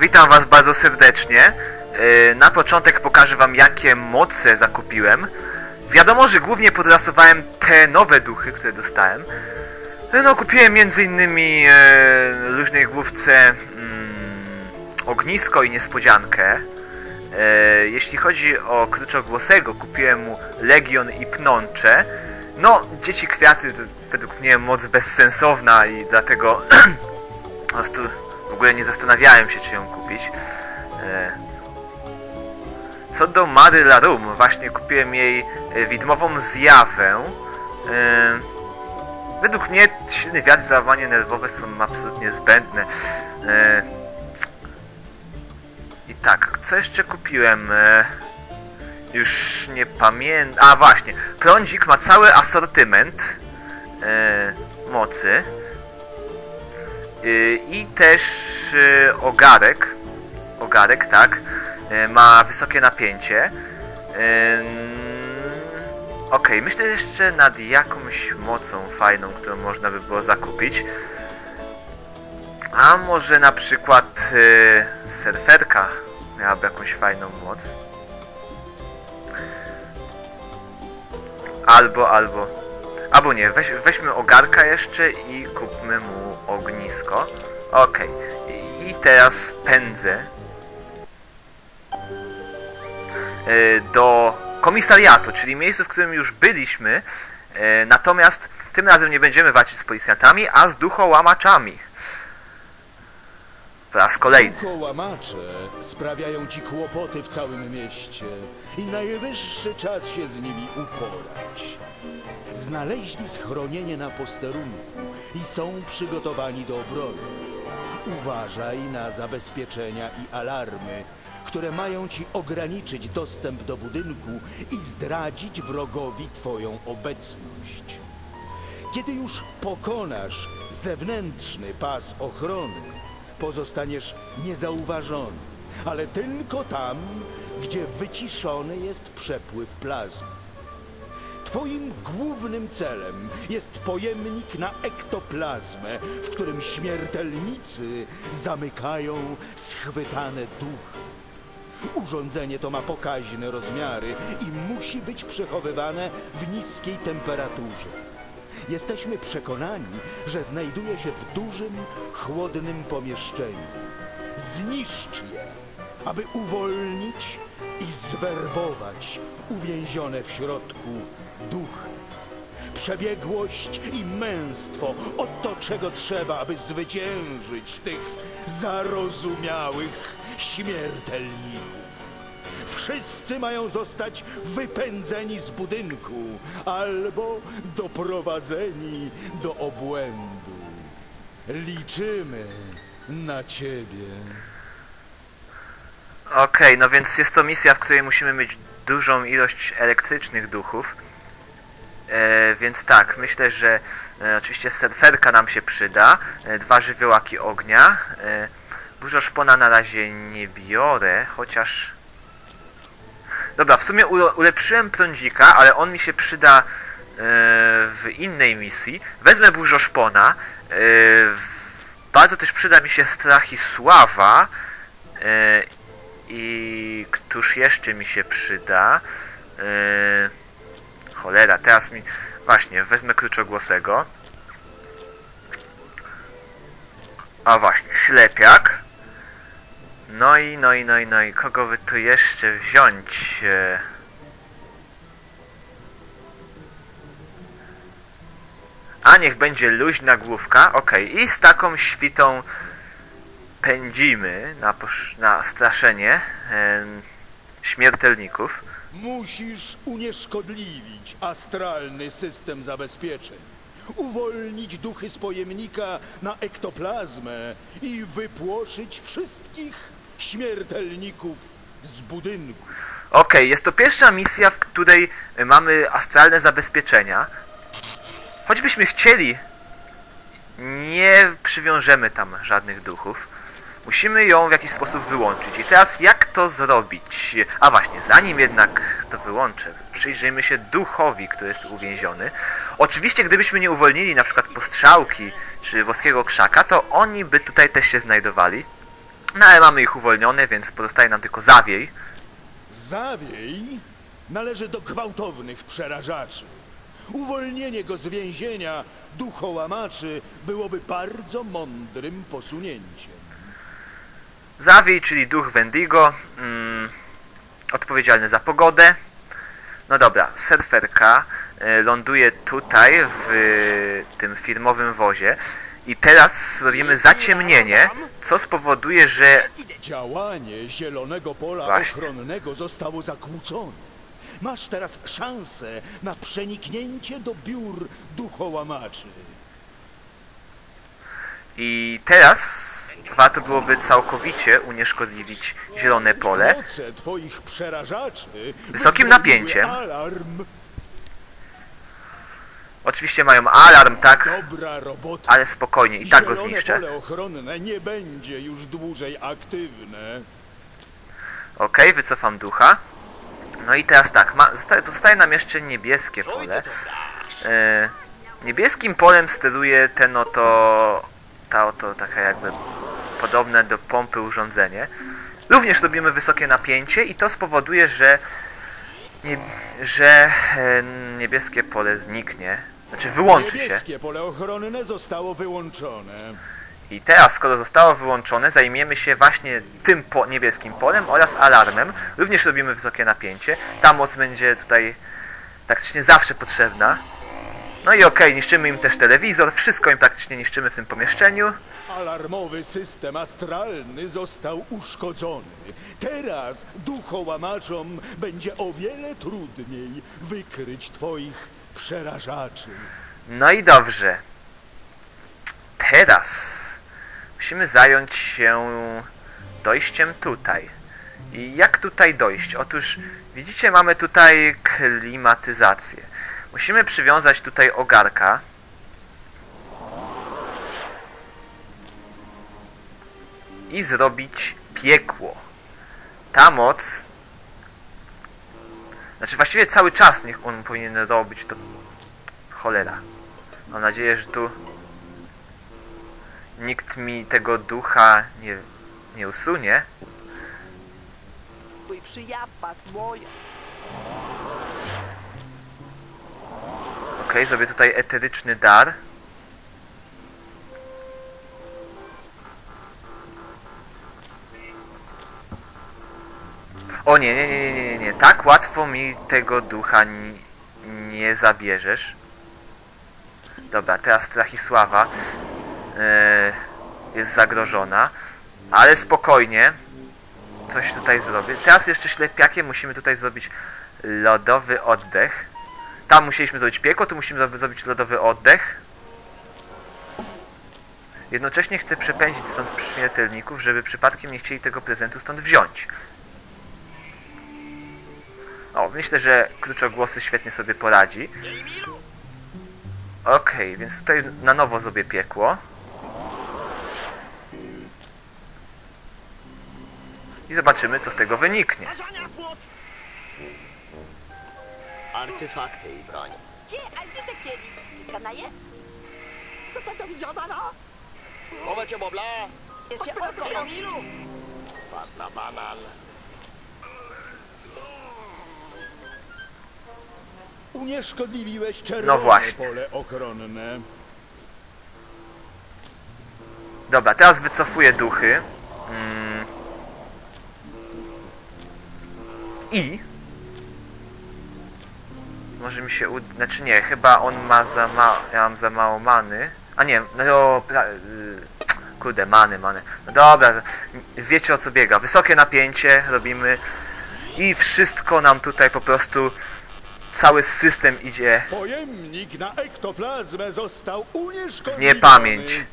Witam was bardzo serdecznie. Yy, Na początek pokażę wam jakie moce zakupiłem. Wiadomo, że głównie podrasowałem te nowe duchy, które dostałem. Yy, No, kupiłem innymi e, różnej główce mm, ognisko i niespodziankę. E, jeśli chodzi o Kruczogłosego, kupiłem mu Legion i Pnącze. No, Dzieci Kwiaty to według mnie moc bezsensowna i dlatego po prostu w ogóle nie zastanawiałem się, czy ją kupić. E, Co do Mary Larum, właśnie kupiłem jej e, widmową zjawę. E, Według mnie silny wiatr i nerwowe są absolutnie zbędne. I tak, co jeszcze kupiłem? Już nie pamiętam. A właśnie, prądzik ma cały asortyment mocy. I też y, ogarek, ogarek, tak, y, ma wysokie napięcie. Okej, myślę jeszcze nad jakąś mocą fajną, którą można by było zakupić. A może na przykład y, surferka miałaby jakąś fajną moc. Albo, albo. Albo nie, weź, weźmy ogarka jeszcze i kupmy mu ognisko. Okej. I, teraz pędzę y, do komisariatu, czyli miejscu, w którym już byliśmy. y, Natomiast tym razem nie będziemy walczyć z policjantami, a z duchołamaczami. Po raz kolejny. Kołamacze sprawiają ci kłopoty w całym mieście i najwyższy czas się z nimi uporać. Znaleźli schronienie na posterunku i są przygotowani do obrony. Uważaj na zabezpieczenia i alarmy, które mają ci ograniczyć dostęp do budynku i zdradzić wrogowi twoją obecność. Kiedy już pokonasz zewnętrzny pas ochrony, pozostaniesz niezauważony, ale tylko tam, gdzie wyciszony jest przepływ plazmy. Twoim głównym celem jest pojemnik na ektoplazmę, w którym śmiertelnicy zamykają schwytane duchy. Urządzenie to ma pokaźne rozmiary i musi być przechowywane w niskiej temperaturze. Jesteśmy przekonani, że znajduje się w dużym, chłodnym pomieszczeniu. Zniszcz je, aby uwolnić i zwerbować uwięzione w środku duchy. Przebiegłość i męstwo oto czego trzeba, aby zwyciężyć tych zarozumiałych śmiertelników. Wszyscy mają zostać wypędzeni z budynku albo doprowadzeni do obłędu. Liczymy na ciebie. Okej, no więc jest to misja, w której musimy mieć dużą ilość elektrycznych duchów. E, więc tak, myślę, że e, oczywiście surferka nam się przyda. E, dwa żywiołaki ognia. E, dużo szpona na razie nie biorę, chociaż... Dobra, w sumie ule ulepszyłem prądzika, ale on mi się przyda e, w innej misji. Wezmę burzo szpona. E, bardzo też przyda mi się Strachisława. E, I któż jeszcze mi się przyda? E, cholera, teraz mi... Właśnie, wezmę kluczogłosego. A właśnie, ślepiak. No i, no i, no i, no i, kogo by tu jeszcze wziąć? A niech będzie luźna główka, okej. I z taką świtą pędzimy na, na straszenie em, śmiertelników. Musisz unieszkodliwić astralny system zabezpieczeń, uwolnić duchy z pojemnika na ektoplazmę i wypłoszyć wszystkich śmiertelników z budynku. Okej, jest to pierwsza misja, w której mamy astralne zabezpieczenia. Choćbyśmy chcieli, nie przywiążemy tam żadnych duchów. Musimy ją w jakiś sposób wyłączyć. I teraz jak to zrobić? A właśnie, zanim jednak to wyłączę, przyjrzyjmy się duchowi, który jest uwięziony. Oczywiście, gdybyśmy nie uwolnili na przykład postrzałki czy włoskiego krzaka, to oni by tutaj też się znajdowali. No ale mamy ich uwolnione, więc pozostaje nam tylko zawiej. Zawiej należy do gwałtownych przerażaczy. Uwolnienie go z więzienia duchołamaczy byłoby bardzo mądrym posunięciem. Zawiej, czyli duch Wendigo, mm, odpowiedzialny za pogodę. No dobra, surferka y, ląduje tutaj w y, tym firmowym wozie i teraz robimy zaciemnienie, co spowoduje, że Działanie zielonego pola Właśnie. ochronnego zostało zakłócone. Masz teraz szansę na przeniknięcie do biur duchołamaczy. i teraz warto byłoby całkowicie unieszkodliwić zielone pole. Wysokim napięciem. Oczywiście mają alarm, tak, ale spokojnie, i tak go zniszczę. Okej, wycofam ducha. No i teraz tak, ma, zostaje, pozostaje nam jeszcze niebieskie pole. E, niebieskim polem steruje ten oto, ta oto taka jakby podobne do pompy urządzenie. Również robimy wysokie napięcie i to spowoduje, że, nie, że e, niebieskie pole zniknie. Znaczy wyłączy się. Niebieskie pole ochronne zostało wyłączone. I teraz, skoro zostało wyłączone, zajmiemy się właśnie tym po niebieskim polem oraz alarmem. Również robimy wysokie napięcie. Ta moc będzie tutaj praktycznie zawsze potrzebna. No i okej, niszczymy im też telewizor, wszystko im praktycznie niszczymy w tym pomieszczeniu. Alarmowy system astralny został uszkodzony. Teraz duchołamaczom będzie o wiele trudniej wykryć twoich przerażaczy. No i dobrze. Teraz musimy zająć się dojściem tutaj. I jak tutaj dojść? Otóż widzicie, mamy tutaj klimatyzację. Musimy przywiązać tutaj ogarka. I zrobić piekło. Ta moc... Znaczy właściwie cały czas niech on powinien robić to... Cholera. Mam nadzieję, że tu nikt mi tego ducha nie, nie usunie. Twój przyjapas moja. Okej, zrobię tutaj eteryczny dar. O nie, nie, nie, nie, nie, nie. Tak łatwo mi tego ducha ni, nie zabierzesz. Dobra, teraz Trachisława e, jest zagrożona. Ale spokojnie. Coś tutaj zrobię. Teraz jeszcze ślepiakiem musimy tutaj zrobić lodowy oddech. Tam musieliśmy zrobić piekło, tu musimy zro- zrobić lodowy oddech. Jednocześnie chcę przepędzić stąd śmiertelników, żeby przypadkiem nie chcieli tego prezentu stąd wziąć. O, myślę, że kluczogłosy świetnie sobie poradzi. Okej, więc tutaj na nowo zrobię piekło. I zobaczymy, co z tego wyniknie. Artefakty i broń. Gdzie, a gdzie te kieli? Kanaje? To to to widziała, no? Chować obobla! Jeszcze oko, Spadł na banan. Unieszkodliwiłeś No czerwone właśnie. pole ochronne. Dobra, teraz wycofuję duchy. Mm. I... Może mi się uda... Znaczy nie, chyba on ma za mało... Ja mam za mało many. A nie, no... pra- y, Kurde, many, many. No dobra, wiecie o co biega. Wysokie napięcie robimy i wszystko nam tutaj po prostu... Cały system idzie Pojemnik na ektoplazmę został unieszkodliwiony. niepamięć.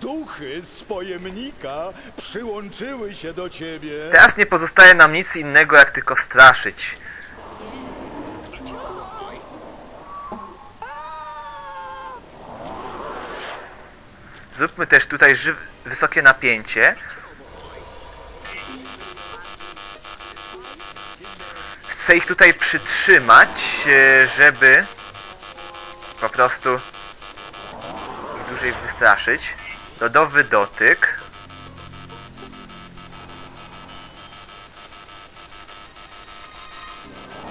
Duchy z pojemnika przyłączyły się do ciebie. Teraz nie pozostaje nam nic innego, jak tylko straszyć. Zróbmy też tutaj wysokie napięcie. Chcę ich tutaj przytrzymać, e, żeby po prostu ich dłużej wystraszyć. Lodowy dotyk.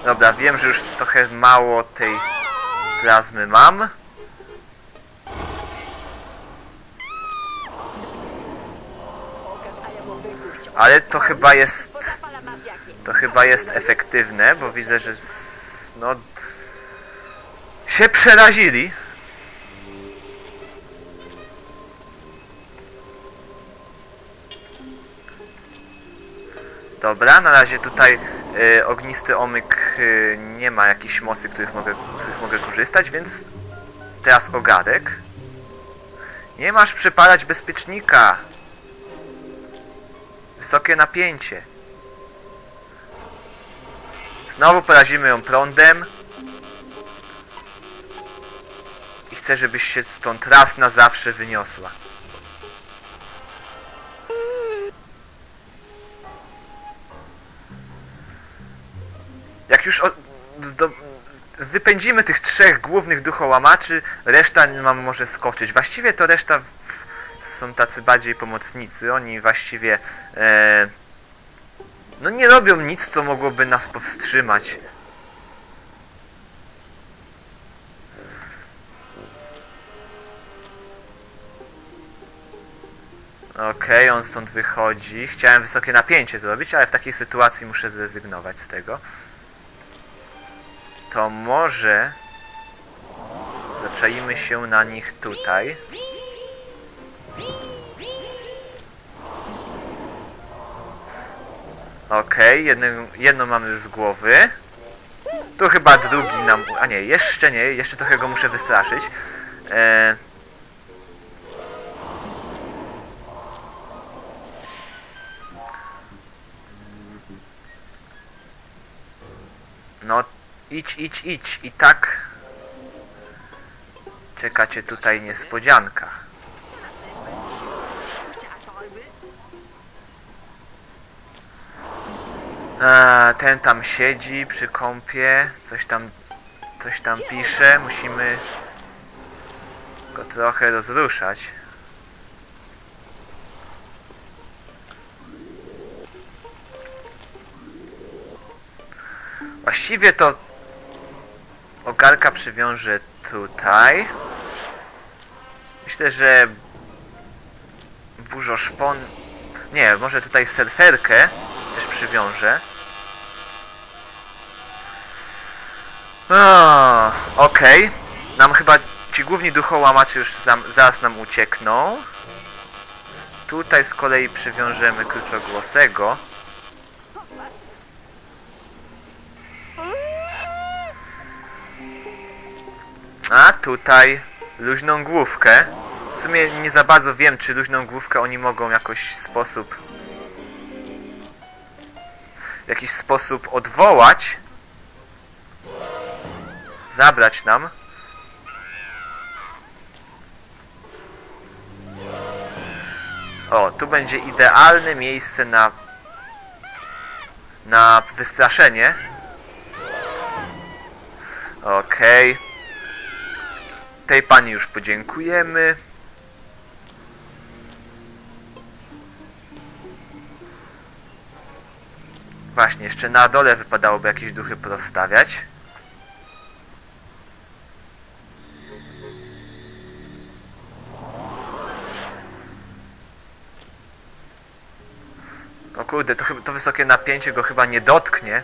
Dobra, wiem, że już trochę mało tej plazmy mam. Ale to chyba jest... To chyba jest efektywne, bo widzę, że... z- No... Się przerazili. Dobra, na razie tutaj y, ognisty omyk y, nie ma jakichś mocy, których mogę, z których mogę korzystać, więc teraz ogadek. Nie masz przypalać bezpiecznika. Wysokie napięcie. Znowu porazimy ją prądem. I chcę, żebyś się stąd raz na zawsze wyniosła. Jak już o, wypędzimy tych trzech głównych duchołamaczy, reszta nam może skoczyć. Właściwie to reszta są tacy bardziej pomocnicy. Oni właściwie e, no nie robią nic, co mogłoby nas powstrzymać. Okej, on stąd wychodzi. Chciałem wysokie napięcie zrobić, ale w takiej sytuacji muszę zrezygnować z tego. To może zaczaimy się na nich tutaj. Okej, jedno mamy już z głowy. Tu chyba drugi nam... A nie, jeszcze nie, jeszcze trochę go muszę wystraszyć. E... No, idź, idź, idź. I tak... Czekacie tutaj niespodzianka. Ten tam siedzi przy kąpie, coś tam, coś tam pisze, musimy go trochę rozruszać. Właściwie to ogarka przywiążę tutaj. Myślę, że burzoszpon... Nie, może tutaj surferkę też przywiążę. O, Okej. Nam chyba ci główni duchołamacze już zam, zaraz nam uciekną. Tutaj z kolei przywiążemy kluczogłosego. A tutaj luźną główkę. W sumie nie za bardzo wiem, czy luźną główkę oni mogą jakoś sposób w jakiś sposób odwołać. Zabrać nam. O, tu będzie idealne miejsce na na wystraszenie. Okej. Okay. Tej pani już podziękujemy. Właśnie, jeszcze na dole wypadałoby jakieś duchy porozstawiać. O kurde, to, to wysokie napięcie go chyba nie dotknie.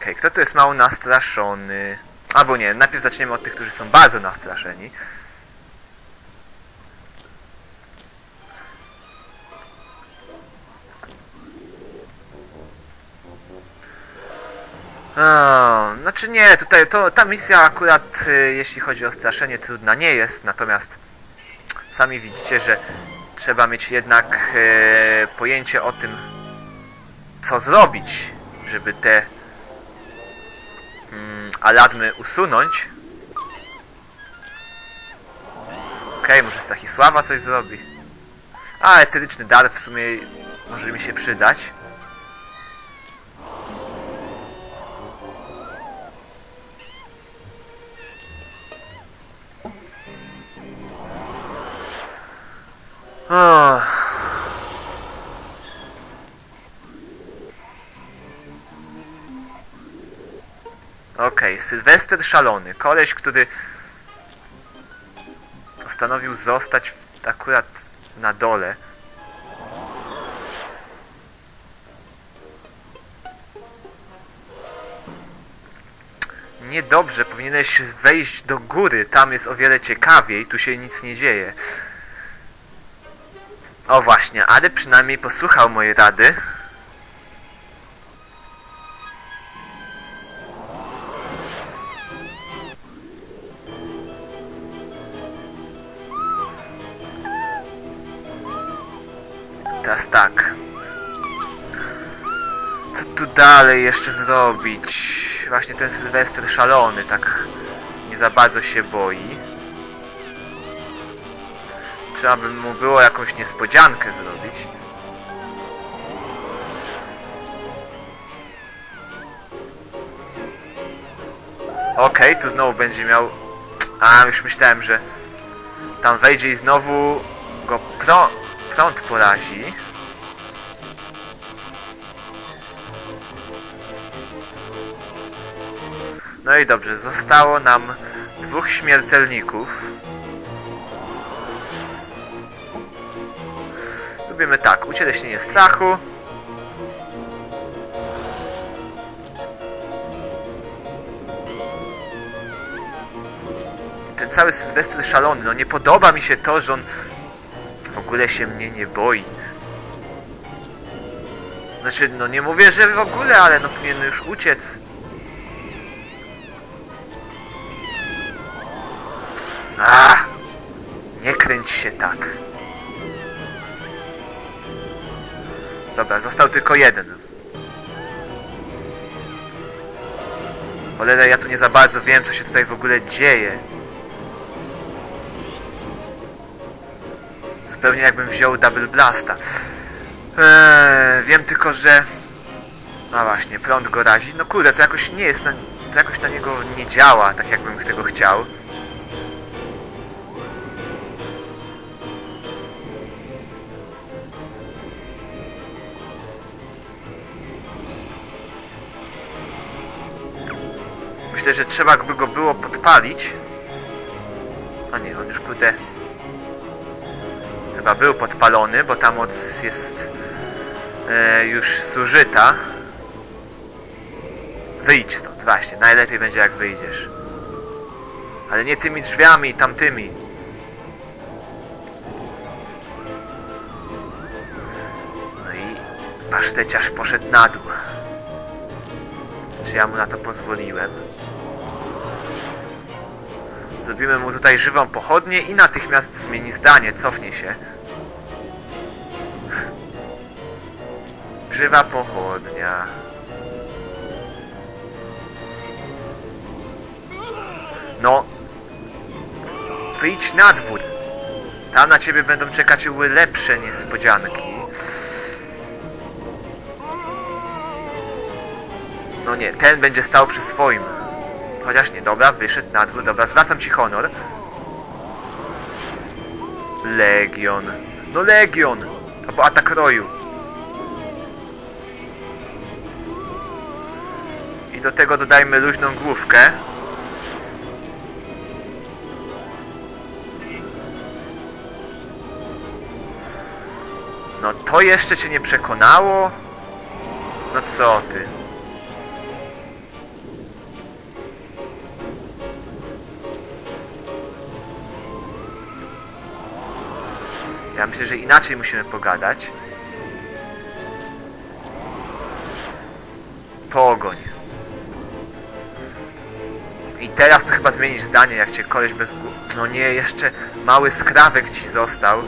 Okej, kto tu jest mało nastraszony? Albo nie, najpierw zaczniemy od tych, którzy są bardzo nastraszeni. Znaczy nie, tutaj to, ta misja akurat, y, jeśli chodzi o straszenie, trudna nie jest, natomiast sami widzicie, że trzeba mieć jednak e, pojęcie o tym, co zrobić, żeby te mm, alarmy usunąć. Okej, może Stanisława coś zrobi. A, eteryczny dar w sumie może mi się przydać. Okej, okay. Sylwester Szalony. Koleś, który postanowił zostać w, akurat na dole. Niedobrze, powinieneś wejść do góry, tam jest o wiele ciekawiej, tu się nic nie dzieje. O właśnie, ale przynajmniej posłuchał mojej rady. Teraz tak. Co tu dalej jeszcze zrobić? Właśnie ten Sylwester szalony tak nie za bardzo się boi. Trzeba by mu było jakąś niespodziankę zrobić. Okej, tu znowu będzie miał... A, już myślałem, że tam wejdzie i znowu go prą prąd porazi. No i dobrze, zostało nam dwóch śmiertelników. Robimy tak, ucieleśnienie strachu. Ten cały Sylwester szalony, no nie podoba mi się to, że on w ogóle się mnie nie boi. Znaczy, no nie mówię, że w ogóle, ale no powinien już uciec. A, nie kręć się tak. Dobra, został tylko jeden. Cholera, ja tu nie za bardzo wiem, co się tutaj w ogóle dzieje. Zupełnie jakbym wziął Double Blasta. Eee, wiem tylko, że... No właśnie, prąd go razi. No kurde, to jakoś nie jest na... To jakoś na niego nie działa, tak jakbym tego chciał. Myślę, że trzeba by go było podpalić. A nie, on już kurde... Chyba był podpalony, bo ta moc jest e, już zużyta. Wyjdź stąd, właśnie. Najlepiej będzie jak wyjdziesz. Ale nie tymi drzwiami, tamtymi. No i paszteciarz poszedł na dół. Czy ja mu na to pozwoliłem? Zrobimy mu tutaj żywą pochodnię i natychmiast zmieni zdanie, cofnie się. Żywa pochodnia. No. Wyjdź na dwór. Tam na ciebie będą czekać lepsze niespodzianki. No nie, ten będzie stał przy swoim. Chociaż nie, dobra, wyszedł na dwór, dobra, zwracam ci honor. Legion. No Legion! Albo atak roju. I do tego dodajmy luźną główkę. No to jeszcze cię nie przekonało? No co ty? Myślę, że inaczej musimy pogadać. Pogoń. I teraz to chyba zmienisz zdanie, jak cię koleś bez... No nie, jeszcze mały skrawek ci został.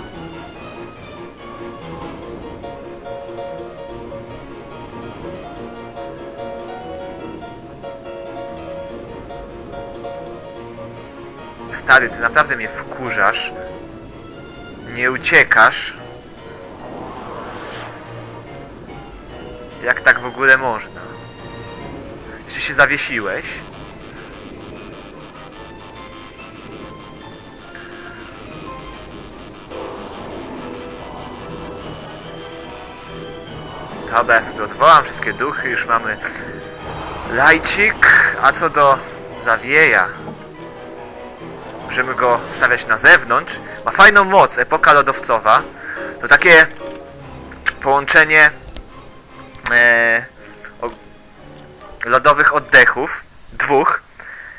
Stary, ty naprawdę mnie wkurzasz. Nie uciekasz. Jak tak w ogóle można? Jeszcze się zawiesiłeś. Dobra, ja sobie odwołam wszystkie duchy, już mamy lajcik. a co do zawieja, możemy go stawiać na zewnątrz. Ma fajną moc, epoka lodowcowa. To takie połączenie e, o, lodowych oddechów, dwóch.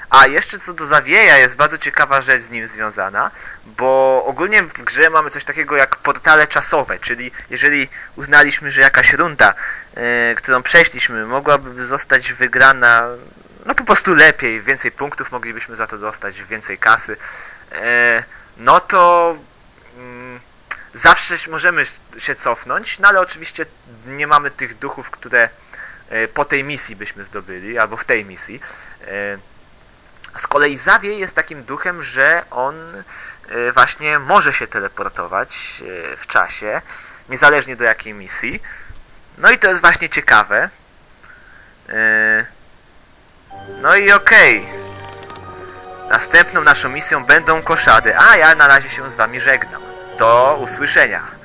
A jeszcze co do zawieja jest bardzo ciekawa rzecz z nim związana, bo ogólnie w grze mamy coś takiego jak portale czasowe, czyli jeżeli uznaliśmy, że jakaś runda, e, którą przeszliśmy, mogłaby zostać wygrana no po prostu lepiej, więcej punktów moglibyśmy za to dostać, więcej kasy, e, no to mm, zawsze możemy się cofnąć, no ale oczywiście nie mamy tych duchów, które e, po tej misji byśmy zdobyli, albo w tej misji. E, z kolei Zawiej jest takim duchem, że on właśnie może się teleportować w czasie, niezależnie do jakiej misji. No i to jest właśnie ciekawe. No i okej. Następną naszą misją będą koszady, a ja na razie się z wami żegnam. Do usłyszenia.